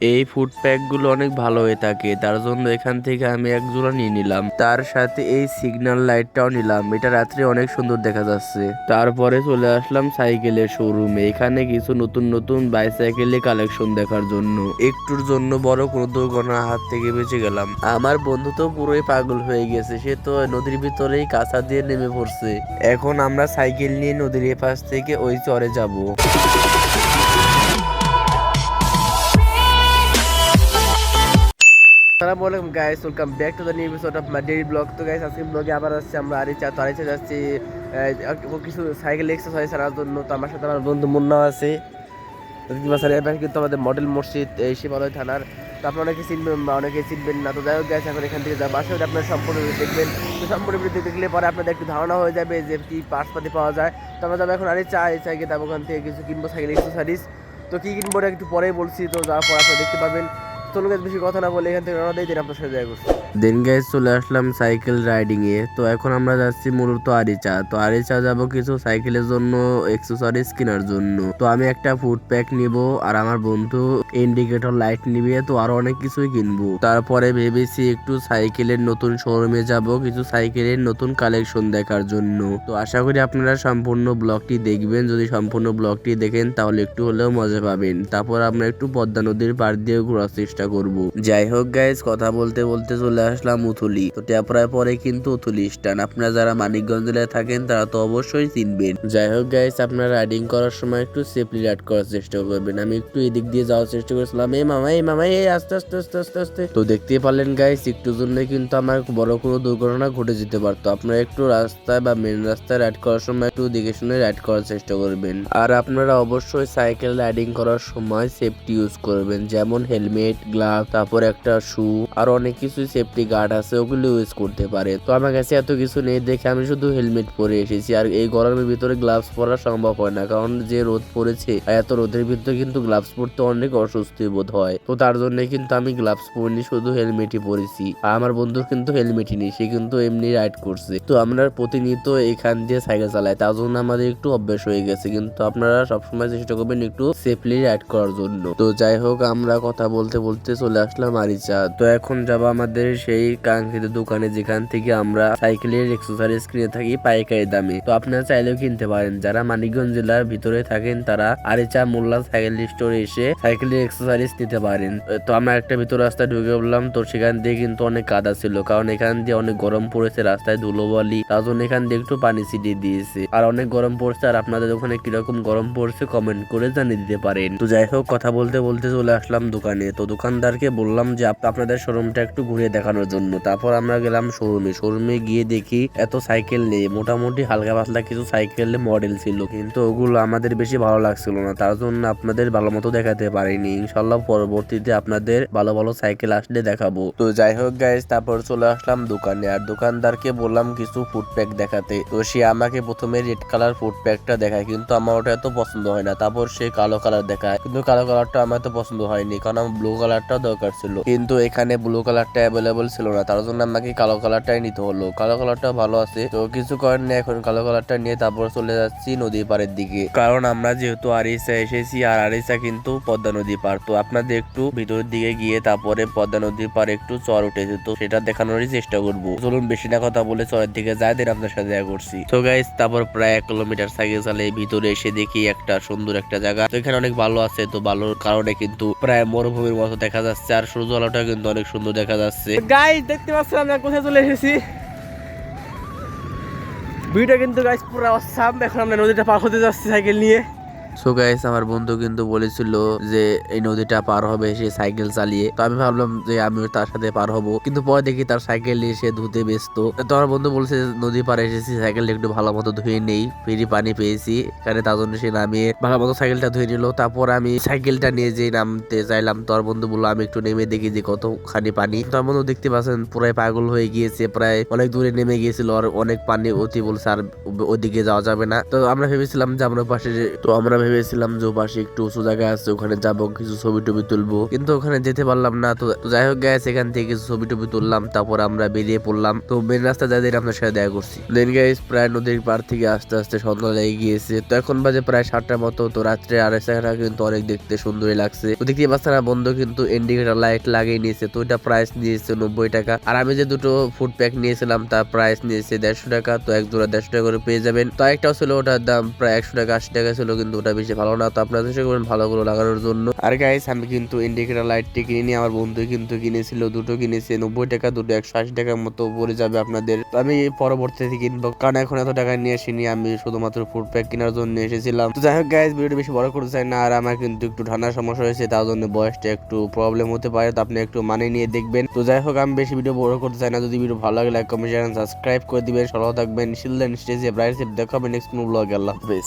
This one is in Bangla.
এই ফুড প্যাকগুলো অনেক ভালো হয়ে থাকে। তার জন্য এখান থেকে আমি এক জোড়া নিয়ে নিলাম। তার সাথে এই সিগন্যাল লাইটটাও নিলাম। এটা রাত্রে অনেক সুন্দর দেখা যাচ্ছে। তারপরে চলে আসলাম সাইকেলের শোরুমে এখানে কিছু নতুন নতুন বাইসাইকেলের কালেকশন দেখার জন্য। একটুর জন্য বড় কোনো দুর্ঘটনার হাত থেকে বেঁচে গেলাম। আমার বন্ধু তো পুরোই পাগল হয়ে গেছে। সে তো নদীর ভিতরেই কাঁচা দিয়ে নেমে পড়ছে। এখন আমরা সাইকেল নিয়ে নদীর এপাশ থেকে ওই চরে যাব। আসসালামু আলাইকুম guys welcome back to the new episode of my daily blog তো গাইস আজকে ব্লগে আবার আসছে আমরা আরিচা তো আরিচা যাচ্ছি কিছু সাইকেল এক্সারসাইজ করার জন্য। তো আমার সাথে আমার বন্ধু মুন্না আছে। পাচ্ছেন এবার কিন্তু আমাদের মডেল মসজিদ, এই শিবালয় থানার। তো আপনারা অনেকে চিনবেন বা অনেকে চিনবেন না। তো যাই হোক গাইস এখন এখান থেকে যাব। আসলে আপনারা সম্পূর্ণ দেখবেন। তো সম্পূর্ণ ভিডিও দেখলে পরে আপনাদের একটু ধারণা হয়ে যাবে যে কি পার্টসপাতি পাওয়া যায়। তো আমরা যাব এখন আরিচা আরিচা গিয়ে যাব ওখান থেকে কিছু কিনবো সাইকেল এক্সারসাইজ তো কি কিনবো একটু পরেই বলছি। তো যাওয়ার পর আপনারা দেখতে পাবেন চলুন বেশি কথা না বলে এখান থেকে রওনা দিয়ে দিন আপনার সাথে দেখা করছি। দেন গাইজ চলে আসলাম সাইকেল রাইডিং এ। তো এখন আমরা যাচ্ছি মূলত আরিচা। তো আরিচা যাব কিছু সাইকেলের জন্য এক্সেসরিজ কেনার জন্য। তো আমি একটা ফুড প্যাক নিব, আর আমার বন্ধু ইন্ডিকেটর লাইট নিবে, তো আরও অনেক কিছুই কিনবো। তারপরে ভেবেছি একটু সাইকেলের নতুন শোরুমে যাব, কিছু সাইকেলের নতুন কালেকশন দেখার জন্য। তো আশা করি আপনারা সম্পূর্ণ ব্লগটি দেখবেন। যদি সম্পূর্ণ ব্লগটি দেখেন, তাহলে একটু হলেও মজা পাবেন। তারপর আমরা একটু পদ্মা নদীর পাড় দিয়ে ঘোরার চেষ্টা করব। যাই হোক গাইজ কথা বলতে বলতে চলে আসলাম উথুলি। তো ট্যাপড়ায় পরে কিন্তু উথুলি স্ট্যান্ড আপনারা যারা মানিকগঞ্জ জেলায় থাকেন, তারা তো অবশ্যই চিনবেন। যাই হোক গাইজ আপনারা রাইডিং করার সময় একটু সেফলি রাইড করার চেষ্টা করবেন। আমি একটু এদিক দিয়ে যাওয়ার চেষ্টা করেছিলাম। এই মামা এই মামা, এই আস্তে আস্তে আস্তে আস্তে আস্তে। তো দেখতেই পারলেন গাইজ একটু জন্য কিন্তু আমার বড় কোনো দুর্ঘটনা ঘটে যেতে পারতো। আপনারা একটু রাস্তায় বা মেন রাস্তায় রাইড করার সময় একটু দেখে শুনে রাইড করার চেষ্টা করবেন। আর আপনারা অবশ্যই সাইকেল রাইডিং করার সময় সেফটি ইউজ করবেন। যেমন হেলমেট গ্লাভ তারপর একটা শু আর অনেক কিছু সেফটি গার্ড আছে, ওগুলো ইউজ করতে পারে। তো আমার কাছে এত কিছু নেই, দেখে আমি শুধু হেলমেট পরে এসেছি। আর এই গরমের ভিতরে গ্লাভস পরা সম্ভব হয় না, কারণ যে রোদ পড়েছে এত রোদের ভিতরে কিন্তু গ্লাভস পরতে অনেক অস্বস্তি বোধ হয়। তো তার জন্য কিন্তু আমি গ্লাভস পরিনি, শুধু হেলমেটই পরেছি। আর আমার বন্ধুর কিন্তু হেলমেটই নেই, সে কিন্তু এমনি রাইড করছে। তো আমরা প্রতিনিয়ত এখান দিয়ে সাইকেল চালাই, তার জন্য আমাদের একটু অভ্যেস হয়ে গেছে। কিন্তু আপনারা সবসময় চেষ্টা করবেন একটু সেফলি রাইড করার জন্য। তো যাই হোক, আমরা কথা বলতে বলতে চলে আসলাম আরিচা। তো এখন যাব আমাদের সেই কাঙ্ক্ষিত দোকানে যেখান থেকে আমরা সাইকেলের এক্সেসরিজ কিনে থাকি পাইকারি দামে। তো আপনারা চাইলেও কিনতে পারেন। যারা মানিকগঞ্জ জেলার ভিতরে থাকেন, তারা আরিচা মোল্লা সাইকেল স্টোরে এসে সাইকেলের এক্সেসরিজ নিতে পারেন। তো আমরা একটা ভিতর রাস্তায় ঢুকে বললাম তো সেখান দিয়ে কিন্তু অনেক কাদা ছিল। কারণ এখান দিয়ে অনেক গরম পড়েছে রাস্তায় ধুলোবালি, তার জন্য এখান দিয়ে একটু পানি ছিটিয়ে দিয়েছে। আর অনেক গরম পড়ছে, আর আপনাদের ওখানে কীরকম গরম পড়ছে কমেন্ট করে জানিয়ে দিতে পারেন। তো যাই হোক, কথা বলতে বলতে চলে আসলাম দোকানে। তো দোকানদারকে বললাম যে, আপ- আপনাদের শোরুমটা একটু ঘুরিয়ে দেখানোর জন্য। তারপর আমরা গেলাম শোরুমে। শোরুমে গিয়ে দেখি এত সাইকেল নেই। মোটামুটি হালকা পাতলা কিছু সাইকেল মডেল ছিল। কিন্তু ওগুলো আমাদের বেশি ভালো লাগছিল না। তার জন্য আপনাদের ভালো মতো দেখাতে পারিনি। ইনশাল্লাহ পরবর্তীতে আপনাদের ভালো ভালো সাইকেল আসলে দেখাবো। তো যাই হোক গাইজ তারপর চলে আসলাম দোকানে। আর দোকানদারকে বললাম কিছু ফুড প্যাক দেখাতে। তো সে আমাকে প্রথমে রেড কালার ফুড প্যাকটা দেখায়। কিন্তু আমার ওটা এত পছন্দ হয় না। তারপর সে কালো কালার দেখায়। কিন্তু কালো কালারটা আমার তো পছন্দ হয়নি। কারণ আমার ব্লু কালারটা দরকার ছিল। কিন্তু এখানে ব্লু কালারটা অ্যাভেলেবল ছিল না তার জন্য আমাকে কালো কালারটাই নিতে হলো। কালো কালারটা ভালো আছে, তো কিছু করার নেই এখন। কালো কালারটা নিয়ে তারপর চলে যাচ্ছি নদী পাড়ের দিকে। কারণ আমরা যেহেতু আরিসা এসেছি, আর আরিসা কিন্তু পদ্মা নদী পার তো আপনাদের একটু ভিতরের দিকে গিয়ে তারপরে পদ্মা নদীর পার একটু চর উঠেছে, তো সেটা দেখানোরই চেষ্টা করব। চলুন বেশি না কথা বলে চরের দিকে যাই দেন আপনার সাথে দেখা করছি। তো গাইস তারপর প্রায় এক কিলোমিটার সাইকেল চালিয়ে ভিতরে এসে দেখি একটা সুন্দর একটা জায়গা। তো এখানে অনেক ভালো আছে, তো ভালোর কারণে কিন্তু প্রায় মরুভূমির মতো দেখা যাচ্ছে, আর সূর্য আলোটা কিন্তু অনেক সুন্দর দেখা যাচ্ছে। গাইস দেখতে পাচ্ছিলাম না কোথায় চলে এসেছি? ভিডিওটা কিন্তু গাইজ পুরো অসাম এখন আমরা নদীটা পার হতে যাচ্ছি সাইকেল নিয়ে। সো গাইস আমার বন্ধু কিন্তু বলেছিল যে এই নদীটা পার হবে, সে সাইকেল চালিয়ে। তো আমি ভাবলাম যে আমিও তার সাথে পার হব। কিন্তু পরে দেখি তার সাইকেল নিয়ে সে ধুতে ব্যস্ত। তো আমার বন্ধু বলছে নদী পারে এসেছি, সাইকেলটা একটু ভালো মতো ধুয়ে নেই। ফ্রি পানি পেয়েছি। এখানে তার জন্য সে নামিয়ে ভালো মতো সাইকেলটা ধুয়ে নিল। তারপর আমি সাইকেলটা নিয়ে যে নামতে চাইলাম। তোর বন্ধু বলল, আমি একটু নেমে দেখি যে কতখানি পানি। তোর বন্ধু দেখতে পাচ্ছেন, পুরাই পাগল হয়ে গিয়েছে। প্রায় অনেক দূরে নেমে গিয়েছিল আর অনেক পানি অতি বলছে, আর ওদিকে যাওয়া যাবে না। তো আমরা ভেবেছিলাম যে আমরা পাশে তো আমরা ভেবেছিলাম যে পাশে একটু উঁচু জায়গা আছে, ওখানে যাব, কিছু ছবি টবি তুলবো। কিন্তু ওখানে যেতে পারলাম না। তো যাই হোক গাইস এখান থেকে কিছু ছবি টবি তুললাম, তারপর আমরা বেরিয়ে পড়লাম। তো মেন রাস্তা যাদের আপনার সাথে দেখা করছি। দেন গাইস প্রায় নদীর পার থেকে আস্তে আস্তে সন্ধ্যা লেগে গিয়েছে। তো এখন বাজে প্রায় সাতটার মতো। তো রাত্রে আড়াইশাটা কিন্তু অনেক দেখতে সুন্দরই লাগছে। তো দেখতে পাচ্ছেন বন্ধু, কিন্তু ইন্ডিকেটার লাইট লাগিয়ে নিয়েছে। তো এটা প্রাইস নিয়েছে নব্বই টাকা। আর আমি যে দুটো ফুড প্যাক নিয়েছিলাম, তার প্রাইস নিয়েছে দেড়শো টাকা। তো এক জোড়া দেড়শো টাকা করে পেয়ে যাবেন। তো একটাও ছিল, ওটার দাম প্রায় একশো টাকা, আশি টাকা ছিল, কিন্তু ওটা বেশি ভালো না, তো আপনারা চেষ্টা করবেন ভালো করে লাগানোর জন্য। আর গাইস আমি কিন্তু ইন্ডিকেটর লাইটটি কিনে আমার বন্ধু কিন্তু কিনেছিল, দুটো কিনেছে, নব্বই টাকা, দুটো একশো আশি টাকার মতো পড়ে যাবে আপনাদের। আমি পরবর্তীতে কিনবো, কারণ এখন এত টাকা নিয়ে আসিনি, আমি শুধুমাত্র ফুড প্যাক কেনার জন্য এসেছিলাম। তো যাই হোক গাইস ভিডিওটা বেশি বড় করতে চাই না, আর আমার কিন্তু একটু ঠান্ডার সমস্যা হয়েছে, তার জন্য বয়সটা একটু প্রবলেম হতে পারে, তো আপনি একটু মানে নিয়ে দেখবেন। তো যাই হোক আমি বেশি ভিডিও বড় করতে চাই না, যদি ভিডিও ভালো লাগে লাইক কমেন্ট সাবস্ক্রাইব করে দিবেন। সবাই থাকবেন শিলদেন স্টেজে ব্রাইট দেখাবেন নেক্সট ব্লগে আল্লাহ হাফেজ।